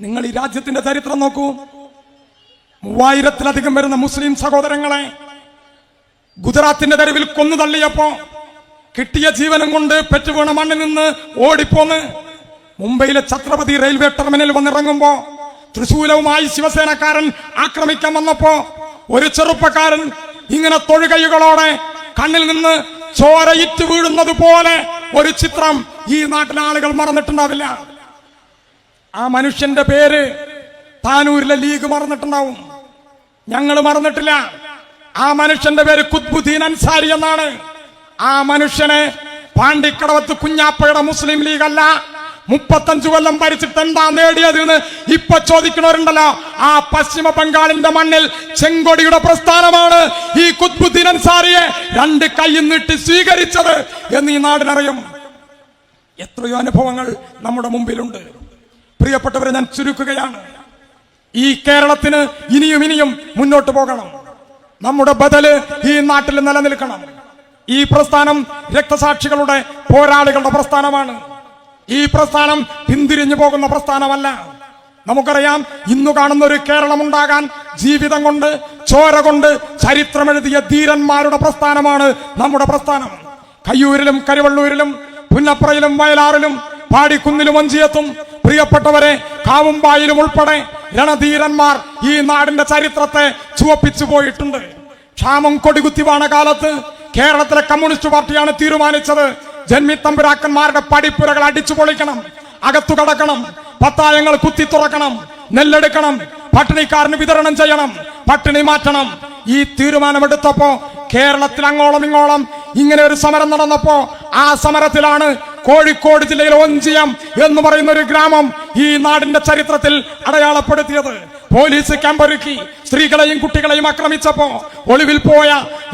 നിങ്ങൾ ഈ രാജ്യത്തിന്റെ ചരിത്രം നോക്കൂ. മൂവായിരത്തിലധികം വരുന്ന മുസ്ലിം സഹോദരങ്ങളെ ഗുജറാത്തിന്റെ തെരുവിൽ കൊന്നു തള്ളിയപ്പോ കിട്ടിയ ജീവനം കൊണ്ട് പെറ്റുവീണ മണ്ണിൽ നിന്ന് ഓടിപ്പോന്ന് മുംബൈയിലെ ഛത്രപതി റെയിൽവേ ടെർമിനൽ വന്നിറങ്ങുമ്പോ തൃശൂലവുമായി ശിവസേനക്കാരൻ ആക്രമിക്കാൻ വന്നപ്പോ ഒരു ചെറുപ്പക്കാരൻ ഇങ്ങനെ തൊഴുകൈകളോടെ കണ്ണിൽ നിന്ന് ചോരയിറ്റ് വീഴുന്നത് പോലെ ഒരു ചിത്രം ഈ നാട്ടിലെ ആളുകൾ മറന്നിട്ടുണ്ടാവില്ല. ആ മനുഷ്യന്റെ പേര് താനൂരിലെ ലീഗ് മറന്നിട്ടുണ്ടാവും. ഞങ്ങൾ മറന്നിട്ടില്ല. ആ മനുഷ്യന്റെ പേര് കുത്ബുദ്ദീൻ അൻസാരി എന്നാണ്. ആ മനുഷ്യനെ പാണ്ടിക്കടവത്ത് കുഞ്ഞാപ്പയുടെ മുസ്ലിം ലീഗ് അല്ല മുപ്പത്തഞ്ചു കൊല്ലം ഭരിച്ചിട്ട് എന്താ നേടിയത് എന്ന് ഇപ്പൊ ചോദിക്കണവരുണ്ടല്ലോ ആ പശ്ചിമ ബംഗാളിന്റെ മണ്ണിൽ ചെങ്കൊടിയുടെ പ്രസ്ഥാനമാണ് ഈ കുത്ബുദ്ദീൻ അൻസാരിയെ രണ്ട് കൈ നീട്ടി സ്വീകരിച്ചത് എന്ന് ഈ നാടിനറിയും. എത്രയോ അനുഭവങ്ങൾ നമ്മുടെ മുമ്പിലുണ്ട്. പ്രിയപ്പെട്ടവരെ ഞാൻ ചുരുക്കുകയാണ്. ഈ കേരളത്തിന് ഇനിയും ഇനിയും മുന്നോട്ട് പോകണം. നമ്മുടെ ബദൽ ഈ നാട്ടിൽ നിലനിൽക്കണം. ഈ പ്രസ്ഥാനം രക്തസാക്ഷികളുടെ പോരാളികളുടെ പ്രസ്ഥാനമാണ്. ഈ പ്രസ്ഥാനം പിന്തിരിഞ്ഞു പോകുന്ന പ്രസ്ഥാനമല്ല. നമുക്കറിയാം ഇന്നു കാണുന്ന ഒരു കേരളം ഉണ്ടാകാൻ ജീവിതം കൊണ്ട് ചോര കൊണ്ട് ചരിത്രമെഴുതിയ ധീരന്മാരുടെ പ്രസ്ഥാനമാണ് നമ്മുടെ പ്രസ്ഥാനം. കയ്യൂരിലും കരുവള്ളൂരിലും പുന്നപ്രയിലും വയലാറിലും പാടിക്കുന്നിലും ഒഞ്ചിയത്തും പ്രിയപ്പെട്ടവരെ കാവുമ്പായിലും ഉൾപ്പെടെ രണധീരന്മാർ ഈ നാടിന്റെ ചരിത്രത്തെ ചുവപ്പിച്ചു പോയിട്ടുണ്ട്. ക്ഷാമം കൊടികുത്തിവാണ കാലത്ത് കേരളത്തിലെ കമ്മ്യൂണിസ്റ്റ് പാർട്ടിയാണ് തീരുമാനിച്ചത്. ജന്മിത്തമ്പുരാക്കന്മാരുടെ പടിപ്പുരകൾ അടിച്ചു പൊളിക്കണം അകത്തു കടക്കണം പത്തായങ്ങൾ കുത്തി തുറക്കണം നെല്ലെടുക്കണം പട്ടിണിക്കാരന് വിതരണം ചെയ്യണം പട്ടിണി മാറ്റണം. ഈ തീരുമാനമെടുത്തപ്പോ കേരളത്തിൽ അങ്ങോളം ഇങ്ങോളം ഇങ്ങനെ ഒരു സമരം നടന്നപ്പോ ആ സമരത്തിലാണ് കോഴിക്കോട് ജില്ലയിലെ ഒഞ്ചിയം എന്ന് പറയുന്ന ഒരു ഗ്രാമം ഈ നാടിന്റെ ചരിത്രത്തിൽ അടയാളപ്പെടുത്തിയത്. പോലീസ് ക്യാമ്പൊരുക്കി സ്ത്രീകളെയും കുട്ടികളെയും ആക്രമിച്ചപ്പോ ഒളിവിൽ പോയ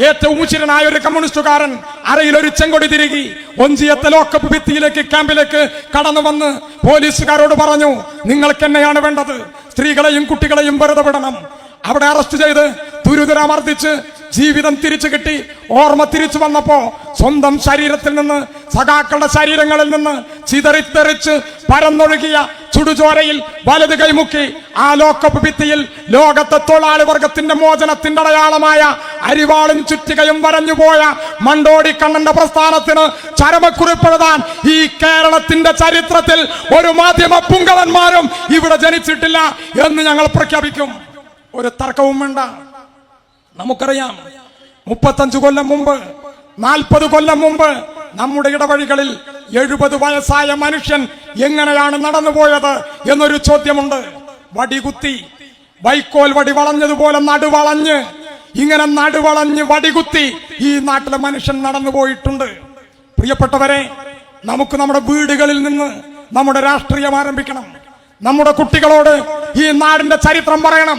ഏറ്റവും ഉച്ചിരനായ ഒരു കമ്മ്യൂണിസ്റ്റുകാരൻ അരയിൽ ഒരു ചെങ്കൊടി തിരികി ഒഞ്ചിയത്തെ ലോക്കപ്പ് ഭിത്തിയിലേക്ക് ക്യാമ്പിലേക്ക് കടന്നു വന്ന് പോലീസുകാരോട് പറഞ്ഞു നിങ്ങൾക്ക് എന്നെയാണ് വേണ്ടത്. സ്ത്രീകളെയും കുട്ടികളെയും വെറുതെ വിടണം. അവിടെ അറസ്റ്റ് ചെയ്ത് തുരുതുരമർദ്ദിച്ച് ജീവിതം തിരിച്ചു കിട്ടി. ഓർമ്മ തിരിച്ചു വന്നപ്പോ സ്വന്തം ശരീരത്തിൽ നിന്ന് സഖാക്കളുടെ ശരീരങ്ങളിൽ നിന്ന് ചിതറിത്തെറിച്ച് പരന്നൊഴുകിയ ചുടുചോരയിൽ വലത് കൈമുക്കി ആ ലോക്കപ്പ് ഭിത്തിയിൽ ലോകത്തെ തൊഴിലാളി വർഗത്തിന്റെ മോചനത്തിന്റെ അടയാളമായ അരിവാളും ചുറ്റികയും വരഞ്ഞുപോയ മണ്ടോടി കണ്ണന്റെ പ്രസ്ഥാനത്തിന് ചരമക്കുറിപ്പെഴുതാൻ ഈ കേരളത്തിന്റെ ചരിത്രത്തിൽ ഒരു മാധ്യമ പുങ്കവന്മാരും ഇവിടെ ജനിച്ചിട്ടില്ല എന്ന് ഞങ്ങൾ പ്രഖ്യാപിക്കും. ഒരു തർക്കവും വേണ്ട. നമുക്കറിയാം. മുപ്പത്തഞ്ചു കൊല്ലം മുമ്പ് നാൽപ്പത് കൊല്ലം മുമ്പ് നമ്മുടെ ഇടവഴികളിൽ എഴുപത് വയസ്സായ മനുഷ്യൻ എങ്ങനെയാണ് നടന്നുപോയത് എന്നൊരു ചോദ്യമുണ്ട്. വടികുത്തി വൈക്കോൽ വടി വളഞ്ഞതുപോലെ നടുവളഞ്ഞ് ഇങ്ങനെ നടുവളഞ്ഞ് വടികുത്തി ഈ നാട്ടിലെ മനുഷ്യൻ നടന്നുപോയിട്ടുണ്ട്. പ്രിയപ്പെട്ടവരെ നമുക്ക് നമ്മുടെ വീടുകളിൽ നിന്ന് നമ്മുടെ രാഷ്ട്രീയം ആരംഭിക്കണം. നമ്മുടെ കുട്ടികളോട് ഈ നാടിന്റെ ചരിത്രം പറയണം.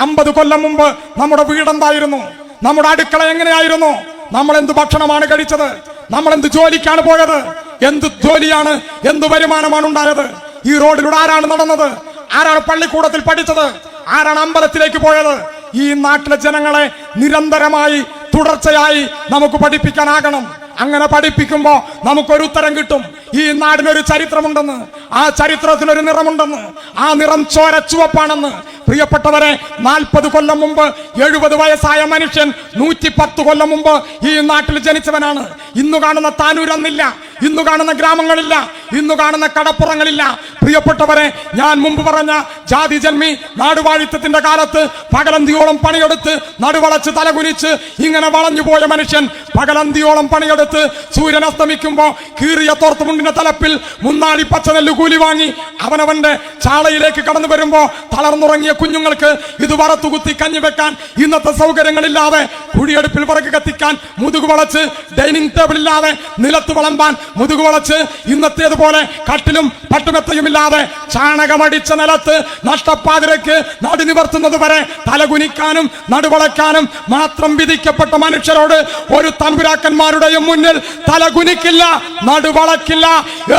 അമ്പത് കൊല്ലം മുമ്പ് നമ്മുടെ വീടെന്തായിരുന്നു? നമ്മുടെ അടുക്കള എങ്ങനെയായിരുന്നു? നമ്മൾ എന്ത് ഭക്ഷണമാണ് കഴിച്ചത്? നമ്മൾ എന്ത് ജോലിക്കാണ് പോയത്? എന്ത് ജോലിയാണ് എന്ത് വരുമാനമാണ് ഉണ്ടായത്? ഈ റോഡിലൂടെ ആരാണ് നടന്നത്? ആരാണ് പള്ളിക്കൂടത്തിൽ പഠിച്ചത്? ആരാണ് അമ്പലത്തിലേക്ക് പോയത്? ഈ നാട്ടിലെ ജനങ്ങളെ നിരന്തരമായി തുടർച്ചയായി നമുക്ക് പഠിപ്പിക്കാനാകണം. അങ്ങനെ പഠിപ്പിക്കുമ്പോൾ നമുക്കൊരു ഉത്തരം കിട്ടും. ഈ നാടിനൊരു ചരിത്രമുണ്ടെന്ന് ആ ചരിത്രത്തിനൊരു നിറമുണ്ടെന്ന് ആ നിറം ചോര ചുവപ്പാണെന്ന്. പ്രിയപ്പെട്ടവരെ നാൽപ്പത് കൊല്ലം മുമ്പ് എഴുപത് വയസ്സായ മനുഷ്യൻ നൂറ്റി പത്ത് കൊല്ലം മുമ്പ് ഈ നാട്ടിൽ ജനിച്ചവനാണ്. ഇന്ന് കാണുന്ന താനൂരന്നില്ല ഇന്ന് കാണുന്ന ഗ്രാമങ്ങളില്ല ഇന്ന് കാണുന്ന കടപ്പുറങ്ങളില്ല. പ്രിയപ്പെട്ടവരെ ഞാൻ മുമ്പ് പറഞ്ഞ ജാതി ജന്മി നാടുവാഴിത്തത്തിന്റെ കാലത്ത് പകലന്തിയോളം പണിയെടുത്ത് നടുവളച്ച് തലകുനിച്ച് ഇങ്ങനെ വളഞ്ഞുപോയ മനുഷ്യൻ പകലന്തിയോളം പണിയെടുത്ത് സൂര്യൻ അസ്തമിക്കുമ്പോൾ കീറിയ തോർത്തുമുണ്ടിന്റെ തലപ്പിൽ മുന്നാടി പച്ചനെല്ല് കൂലി വാങ്ങി അവനവന്റെ ചാളയിലേക്ക് കടന്നു വരുമ്പോൾ തളർന്നുറങ്ങിയ കുഞ്ഞുങ്ങൾക്ക് ഇത് വറത്തുകുത്തി കഞ്ഞി വെക്കാൻ ഇന്നത്തെ സൗകര്യങ്ങളില്ലാതെ കുഴിയെടുപ്പിൽ വിറക് കത്തിക്കാൻ മുതുകു വളച്ച് ഡൈനിങ് ടേബിൾ ഇല്ലാതെ നിലത്ത് വളമ്പാൻ മുതുകു വളച്ച് ഇന്നത്തേതുപോലെ കട്ടിലും പട്ടുമെത്തയും ഇല്ലാതെ ചാണകമടിച്ച നിലത്ത് നഷ്ടപ്പാതിരക്ക് നടു നിവർത്തുന്നത് വരെ തലകുനിക്കാനും നടുവളക്കാനും മാത്രം വിധിക്കപ്പെട്ട മനുഷ്യരോട് ഒരു തമ്പുരാക്കന്മാരുടെയും മുന്നിൽ തലകുനിക്കില്ല നടുവളക്കില്ല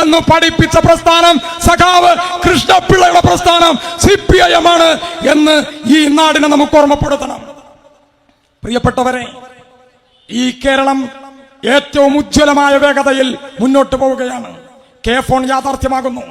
എന്ന് പഠിപ്പിച്ച പ്രസ്ഥാനം സഖാവ് കൃഷ്ണപിള്ളയുടെ പ്രസ്ഥാനം സി പി ഐ എം ആണ് എന്ന് ഈ നാടിനെ നമുക്ക് ഓർമ്മപ്പെടുത്തണം. പ്രിയപ്പെട്ടവരെ ഈ കേരളം ഏറ്റവും ഉജ്ജ്വലമായ വേഗതയിൽ മുന്നോട്ട് പോവുകയാണ്. കെ ഫോൺ യാഥാർത്ഥ്യമാകുന്നു.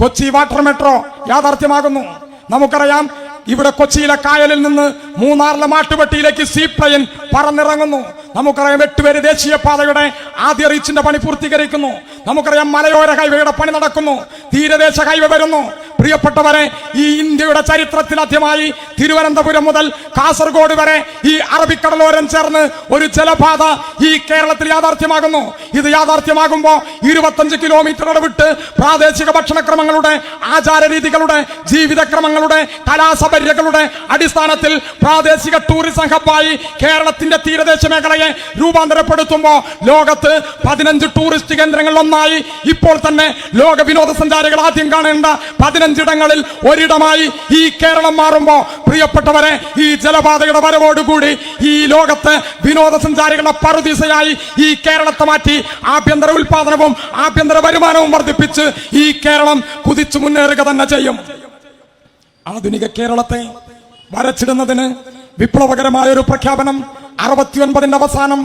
കൊച്ചി വാട്ടർ മെട്രോ യാഥാർത്ഥ്യമാകുന്നു. നമുക്കറിയാം ഇവിടെ കൊച്ചിയിലെ കായലിൽ നിന്ന് മൂന്നാറിലെ മാട്ടുപെട്ടിയിലേക്ക് സീ പ്ലെയിൻ പറന്നിറങ്ങുന്നു. നമുക്കറിയാം എട്ടുപേര് ദേശീയപാതയുടെ ആദ്യ റീച്ചിന്റെ പണി പൂർത്തീകരിക്കുന്നു. നമുക്കറിയാം മലയോര ഹൈവേയുടെ പണി നടക്കുന്നു. തീരദേശ ഹൈവേ വരുന്നു. പ്രിയപ്പെട്ടവരെ ഈ ഇന്ത്യയുടെ ചരിത്രത്തിൽ ആദ്യമായി തിരുവനന്തപുരം മുതൽ കാസർഗോഡ് വരെ ഈ അറബിക്കടലോരം ചേർന്ന് ഒരു ജലപാത ഈ കേരളത്തിൽ യാഥാർത്ഥ്യമാകുന്നു. ഇത് യാഥാർത്ഥ്യമാകുമ്പോൾ ഇരുപത്തഞ്ച് കിലോമീറ്റർ ഇടവിട്ട് പ്രാദേശിക ഭക്ഷണക്രമങ്ങളുടെ ആചാരരീതികളുടെ ജീവിതക്രമങ്ങളുടെ കലാസപര്യകളുടെ അടിസ്ഥാനത്തിൽ പ്രാദേശിക ടൂറിസം ഹബ്ബായി കേരളത്തിന്റെ തീരദേശ മേഖലയെ രൂപാന്തരപ്പെടുത്തുമ്പോൾ ലോകത്ത് പതിനഞ്ച് ടൂറിസ്റ്റ് കേന്ദ്രങ്ങളിലൊന്നായി ഇപ്പോൾ തന്നെ ലോക വിനോദസഞ്ചാരികൾ ആദ്യം കാണേണ്ട പതിനഞ്ചിടങ്ങളിൽ ഒരിടമായി ഈ കേരളം മാറുമ്പോൾ പ്രിയപ്പെട്ടവരെ ഈ ജലപാതയുടെ വരവോടുകൂടി ഈ ലോകത്ത് വിനോദസഞ്ചാരികളുടെ പറുദീസയായി ഈ കേരളത്തെ മാറ്റി ആഭ്യന്തര ഉൽപാദനവും ആഭ്യന്തര വരുമാനവും വർദ്ധിപ്പിച്ച് ഈ കേരളം കുതിച്ചു മുന്നേറുക തന്നെ ചെയ്യും. ആധുനിക കേരളത്തെ വരച്ചിടുന്നതിന് വിപ്ലവകരമായ ഒരു പ്രഖ്യാപനം അറുപത്തിയൊൻപതിന്റെ അവസാനം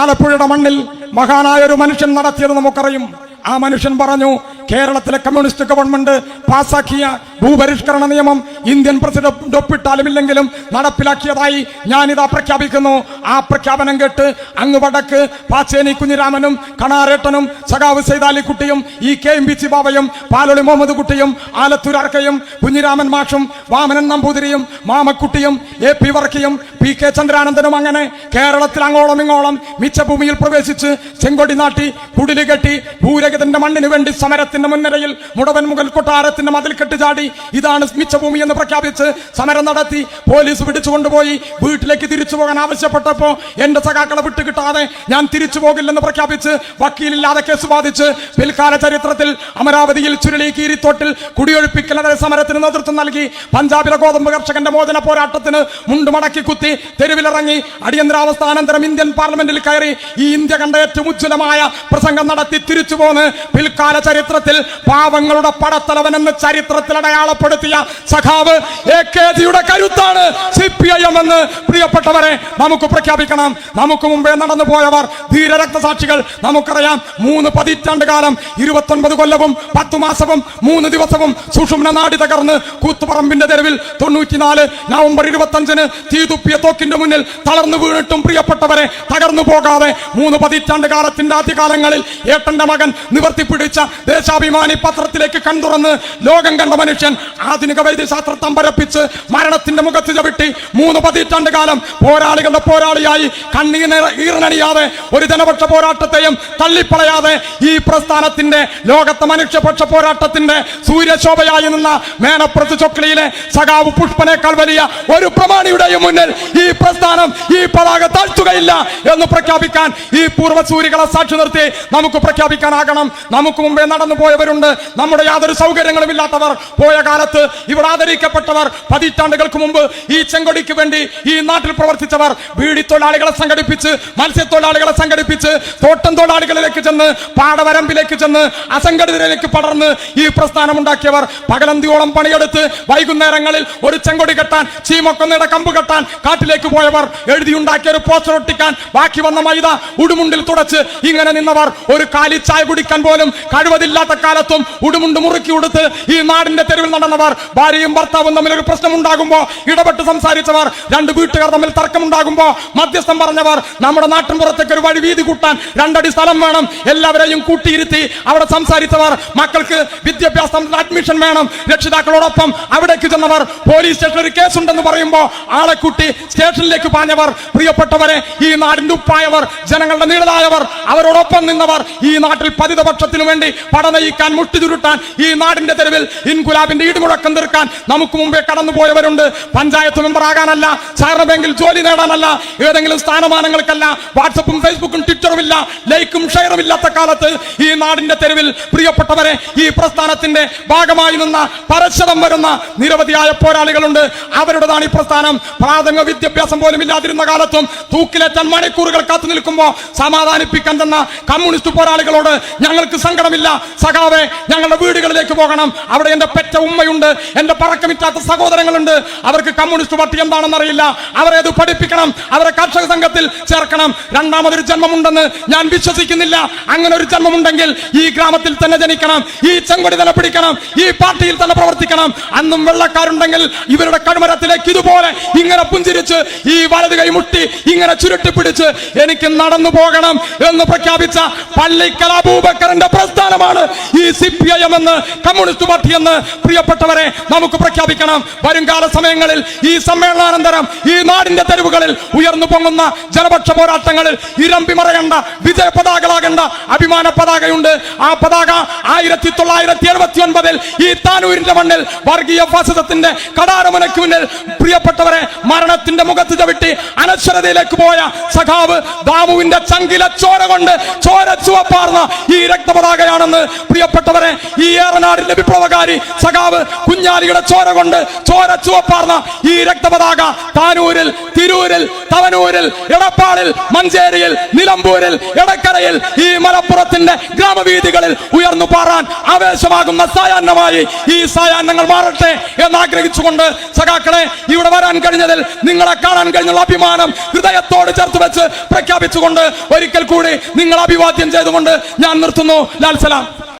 ആലപ്പുഴയുടെ മണ്ണിൽ മഹാനായ ഒരു മനുഷ്യൻ നടത്തിയത് നമുക്കറിയും. ആ മനുഷ്യൻ പറഞ്ഞു കേരളത്തിലെ കമ്മ്യൂണിസ്റ്റ് ഗവൺമെന്റ് പാസാക്കിയ ഭൂപരിഷ്കരണ നിയമം ഇന്ത്യൻ പ്രസിഡന്റ് ഒപ്പിട്ടാലുമില്ലെങ്കിലും നടപ്പിലാക്കിയതായി ഞാനിതാ പ്രഖ്യാപിക്കുന്നു. ആ പ്രഖ്യാപനം കേട്ട് അങ്ങ് വടക്ക് പാച്ചേനി കുഞ്ഞിരാമനും കണാരേട്ടനും സഖാവ് സൈതാലിക്കുട്ടിയും ഇ കെ എം സി ബാബയും പാലൊളി മുഹമ്മദ് കുട്ടിയും ആലത്തൂർ അർക്കയും കുഞ്ഞിരാമൻ മാഷും വാമനൻ നമ്പൂതിരിയും മാമക്കുട്ടിയും എ പി വർക്കിയും പി കെ ചന്ദ്രാനന്ദനും അങ്ങനെ കേരളത്തിൽ അങ്ങോളം ഇങ്ങോളം മിച്ചഭൂമിയിൽ പ്രവേശിച്ച് ചെങ്കൊടി നാട്ടി കുടിൽ കെട്ടി ഭൂരഹിതന്റെ മണ്ണിന് വേണ്ടി സമരത്തിന്റെ മുൻനിരയിൽ മുടവൻ മുകൾ കൊട്ടാരത്തിന്റെ മതിൽ കെട്ട് ചാടി ഇതാണ് മിച്ചഭൂമി എന്ന് പ്രഖ്യാപിച്ച് സമരം നടത്തി പോലീസ് പിടിച്ചു കൊണ്ടുപോയി. വീട്ടിലേക്ക് തിരിച്ചു പോകാൻ ആവശ്യപ്പെട്ടപ്പോ എന്റെ സഖാക്കളെ വിട്ടുകിട്ടാതെ ഞാൻ തിരിച്ചു പോകില്ലെന്ന് പ്രഖ്യാപിച്ച് വക്കീലില്ലാതെ കേസ് ബാധിച്ച് പിൽക്കാല ചരിത്രത്തിൽ അമരാവതിയിൽ ചുരുളി കീരിത്തോട്ടിൽ കുടിയൊഴിപ്പിക്കലെതിരെ സമരത്തിന് നേതൃത്വം നൽകി. പഞ്ചാബിലെ ഗോതമ്പ് കർഷകന്റെ മോചന പോരാട്ടത്തിന് മുണ്ടുമടക്കി കുത്തി തെരുവിലിറങ്ങി. അടിയന്തരാവസ്ഥാനന്തരം ഇന്ത്യൻ പാർലമെന്റിൽ കയറി. ഈ ഇന്ത്യ കണ്ട ഏറ്റവും ഉജ്ജ്വലമായ പ്രസംഗം നടത്തി തിരിച്ചു പോന്ന് പിൽക്കാല ചരിത്രത്തിൽ പാവങ്ങളുടെ പടത്തലവൻ എന്ന് ചരിത്രത്തിൽ അടയാളപ്പെടുത്തിയ സഖാവ് എ കെ ജിയുടെ കരുത്താണ് സി പി ഐ എം എന്ന്. പ്രിയപ്പെട്ടവരെ നമുക്ക് പ്രഖ്യാപിക്കണം. നമുക്ക് മുമ്പേ നടന്നു പോയവർ ധീരരക്തസാക്ഷികൾ. നമുക്കറിയാം മൂന്ന് പതിറ്റാണ്ട് കാലം ഇരുപത്തൊൻപത് കൊല്ലവും പത്ത് മാസവും മൂന്ന് ദിവസവും സുഷുമ്ന നാടി തകർന്ന് കൂത്തുപറമ്പിന്റെ തെരുവിൽ തൊണ്ണൂറ്റിനാല് നവംബർ ഇരുപത്തഞ്ചിന് തീതുപ്പിയ തോക്കിന്റെ മുന്നിൽ തളർന്നു വീണിട്ടും പ്രിയപ്പെട്ടവരെ തകർന്നു പോകാതെ മൂന്ന് പതിറ്റാണ്ട് കാലത്തിന്റെ ആദ്യകാലങ്ങളിൽ ഏട്ടന്റെ മകൻ നിവർത്തി പിടിച്ച ദേശാഭിമാനി പത്രത്തിലേക്ക് കൺതുറന്ന് ലോകം കണ്ട മനുഷ്യൻ ആധുനിക വൈദ്യശാസ്ത്ര തമ്പരപ്പിച്ച് മരണത്തിന്റെ മുഖത്ത് ചവിട്ടി മൂന്ന് പതിറ്റാണ്ട് കാലം പോരാളികളുടെ പോരാളിയായി കണ്ണീർ ഈറനണിയാതെ ഒരു ജനപക്ഷ പോരാട്ടത്തെയും തള്ളിപ്പളയാതെ ഈ പ്രസ്ഥാനത്തിന്റെ ലോകത്തെ മനുഷ്യപക്ഷ പോരാട്ടത്തിന്റെ സൂര്യശോഭയായി നിന്ന മേനപ്പുറത്ത് ചൊക്ലിയിലെ സഖാവ് പുഷ്പനേക്കാൾ വലിയ ഒരു പ്രമാണിയുടെയും മുന്നിൽ ഈ പ്രസ്ഥാനം ഈ പതാക താഴ്ത്തുകയില്ല എന്ന് പ്രഖ്യാപിക്കാൻ ഈ പൂർവ പൂർവസൂരികളെ സാക്ഷി നിർത്തി നമുക്ക് പ്രഖ്യാപിക്കാനാകണം. നമുക്ക് മുമ്പേ നടന്നു പോയവരുണ്ട്. നമ്മുടെ യാതൊരു സൗകര്യങ്ങളും ഇല്ലാത്തവർ. പോയ കാലത്ത് ഇവിടെ ആദരിക്കപ്പെട്ടവർ പതിറ്റാണ്ടുകൾക്ക് മുമ്പ് ഈ ചെങ്കൊടിക്ക് വേണ്ടി ഈ നാട്ടിൽ പ്രവർത്തിച്ചവർ ബീഡി തൊഴിലാളികളെ സംഘടിപ്പിച്ച് മത്സ്യത്തൊഴിലാളികളെ സംഘടിപ്പിച്ച് തോട്ടം തൊഴിലാളികളിലേക്ക് ചെന്ന് പാടവരമ്പിലേക്ക് ചെന്ന് അസംഘടിതരിലേക്ക് പടർന്ന് ഈ പ്രസ്ഥാനം ഉണ്ടാക്കിയവർ പകലന്തിയോളം പണിയെടുത്ത് വൈകുന്നേരങ്ങളിൽ ഒരു ചെങ്കൊടി കെട്ടാൻ ചീമക്കൊന്നയുടെ കമ്പ് കെട്ടാൻ കാട്ടിലേക്ക് പോയവർ എഴുതിയുണ്ടാക്കിയ ഒരു പോസ്റ്റർ ഒട്ടിക്കാൻ ബാക്കി വന്ന മൈദ ഉടുമുണ്ടിൽ തുടച്ച് ഇങ്ങനെ നിന്നവർ ഒരു കാലി ചായ പോലും കഴിവതില്ലാത്ത കാലത്തും ഉടുമുണ്ട് മുറുക്കി ഉടുത്ത് ഈ നാടിന്റെ തെരുവിൽ നടന്നവർ ഭാര്യയും ഭർത്താവും തമ്മിൽ ഒരു പ്രശ്നം ഉണ്ടാകുമ്പോൾ ഇടപെട്ട് സംസാരിച്ചവർ രണ്ട് വീട്ടുകാർ തമ്മിൽ തർക്കമുണ്ടാകുമ്പോൾ മധ്യസ്ഥം പറഞ്ഞവർ നമ്മുടെ നാട്ടിൻ പുറത്തേക്ക് ഒരു വഴി വീതി കൂട്ടാൻ രണ്ടടി സ്ഥലം വേണം എല്ലാവരെയും കൂട്ടിയിരുത്തി അവിടെ സംസാരിച്ചവർ മക്കൾക്ക് വിദ്യാഭ്യാസം അഡ്മിഷൻ വേണം രക്ഷിതാക്കളോടൊപ്പം അവിടേക്ക് ചെന്നവർ പോലീസ് സ്റ്റേഷനിൽ ഒരു കേസുണ്ടെന്ന് പറയുമ്പോൾ ആളെ കൂട്ടി സ്റ്റേഷനിലേക്ക് പാഞ്ഞവർ പ്രിയപ്പെട്ടവരെ ഈ നാടിന്റെ ഉപ്പായവർ ജനങ്ങളുടെ നീളതായവർ അവരോടൊപ്പം നിന്നവർ ഈ നാട്ടിൽ പതിതപക്ഷത്തിനു വേണ്ടി പടനയിക്കാൻ മുട്ടി ചുരുട്ടാൻ ഈ നാടിന്റെ തെരുവിൽ ഇൻകുലാബിന്റെ ഈടുമുഴക്കം തീർക്കാൻ നമുക്ക് മുമ്പേ കടന്നുപോയവരുണ്ട്. പഞ്ചായത്ത് മെമ്പർ ആകാനല്ല സഹകരണ ബാങ്കിൽ ജോലി നേടാനല്ല ഏതെങ്കിലും സ്ഥാനമാനങ്ങൾക്കല്ല വാട്സപ്പും ഫേസ്ബുക്കും ട്വിറ്ററും ഇല്ല ലൈക്കും ഷെയറും ഇല്ലാത്ത കാലത്ത് ഈ നാടിന്റെ തെരുവിൽ പ്രിയപ്പെട്ടവരെ ഈ പ്രസ്ഥാനത്തിന്റെ ഭാഗമായി നിന്ന പരശതം വരുന്ന നിരവധിയായ പോരാളികളുണ്ട്. അവരുടേതാണ് ഈ പ്രസ്ഥാനം. പ്രാഥമിക വിദ്യാഭ്യാസം പോലും ഇല്ലാതിരുന്ന കാലത്തും തൂക്കിലേറ്റാൻ മണിക്കൂറുകൾ കാത്തു നിൽക്കുമ്പോൾ സമാധാനിപ്പിക്കാൻ തന്ന കമ്മ്യൂണിസ്റ്റ് പോരാളികളോട് ഞങ്ങൾക്ക് സങ്കടമില്ല. സഖ സഖാവെ ഞങ്ങളുടെ വീടുകളിലേക്ക് പോകണം. അവിടെ എന്റെ പെറ്റ ഉമ്മയുണ്ട്. എന്റെ പറക്കമിറ്റാത്ത സഹോദരങ്ങളുണ്ട്. അവർക്ക് കമ്മ്യൂണിസ്റ്റ് പാർട്ടി എന്താണെന്ന് അറിയില്ല അവരെ അത് പഠിപ്പിക്കണം. അവരെ കർഷക സംഘത്തിൽ ചേർക്കണം. രണ്ടാമതൊരു ജന്മമുണ്ടെന്ന് ഞാൻ വിശ്വസിക്കുന്നില്ല. അങ്ങനെ ഒരു ജന്മമുണ്ടെങ്കിൽ ഈ ഗ്രാമത്തിൽ തന്നെ ജനിക്കണം. ഈ ചെങ്കൊടി തന്നെ പിടിക്കണം. ഈ പാർട്ടിയിൽ തന്നെ പ്രവർത്തിക്കണം. അന്നും വെള്ളക്കാരുണ്ടെങ്കിൽ ഇവരുടെ കടുമരത്തിലേക്ക് ഇതുപോലെ ഇങ്ങനെ പുഞ്ചിരിച്ച് ഈ വലത് കൈ മുട്ടി ഇങ്ങനെ ചുരുട്ടി പിടിച്ച് എനിക്ക് നടന്നു പോകണം എന്ന് പ്രഖ്യാപിച്ച പള്ളിക്കൽ അബൂബക്കറിന്റെ പ്രസ്ഥാനമാണ് ഈ സി പി ഐ എം എന്ന് കമ്മ്യൂണിസ്റ്റ് പാർട്ടി എന്ന്. പ്രിയപ്പെട്ടവരെ നമുക്ക് പ്രഖ്യാപിക്കണം. വരുംകാല സമയങ്ങളിൽ ഈ സമ്മേളനാനന്തരം ഈ നാടിന്റെ തെരുവുകളിൽ ഉയർന്നു പൊങ്ങുന്ന ജനപക്ഷ പോരാട്ടങ്ങളിൽ ഇരമ്പി മറയേണ്ട വിജയ പതാകകളാകേണ്ട അഭിമാന പതാകയുണ്ട്. ആ പതാക ആയിരത്തി തൊള്ളായിരത്തി എഴുപത്തി ഒൻപതിൽ ഈ താനൂരിന്റെ മണ്ണിൽ വർഗീയ ഫാസിസത്തിന്റെ കടാരമുനയ്ക്ക് മുന്നിൽ പ്രിയപ്പെട്ടവരെ മരണത്തിന്റെ മുഖത്ത് ചവിട്ടി അനശ്വരതയിലേക്ക് പോയ സഖാവ് ദാമുവിന്റെ ചങ്കില ചോര കൊണ്ട് ചോര ചുവപ്പാർന്ന ഈ രക്തപതാകയാണെന്ന് പ്രിയപ്പെട്ടവരെ ഈ ഏറനാടിന്റെ വിപ്ലവകാരി സഖാവ് കുഞ്ഞാലിയുടെ ചോര കൊണ്ട് ചോര ചുവപ്പാർന്ന ഈ രക്തപതാക താനൂരിൽ തിരൂരിൽ തവനൂരിൽ എടപ്പാളിൽ മഞ്ചേരിയിൽ നിലമ്പൂരിൽ എടക്കരയിൽ ഈ മലപ്പുറത്തിന്റെ ഗ്രാമവീതികളിൽ ഉയർന്നു പാറാൻ ആവേശമാകുന്ന സായാഹ്നമായി ഈ സായാഹ്നങ്ങൾ മാറട്ടെ എന്ന് ആഗ്രഹിച്ചുകൊണ്ട് സഖാക്കളെ ഇവിടെ വരാൻ കഴിഞ്ഞതിൽ നിങ്ങളെ കാണാൻ കഴിഞ്ഞുള്ള അഭിമാനം ഹൃദയത്തോട് ചേർത്ത് വെച്ച് പ്രഖ്യാപിച്ചുകൊണ്ട് ഒരിക്കൽ കൂടി നിങ്ങൾ അഭിവാദ്യം ചെയ്തുകൊണ്ട് ഞാൻ നിർത്തുന്നു ലാൽ സലാം.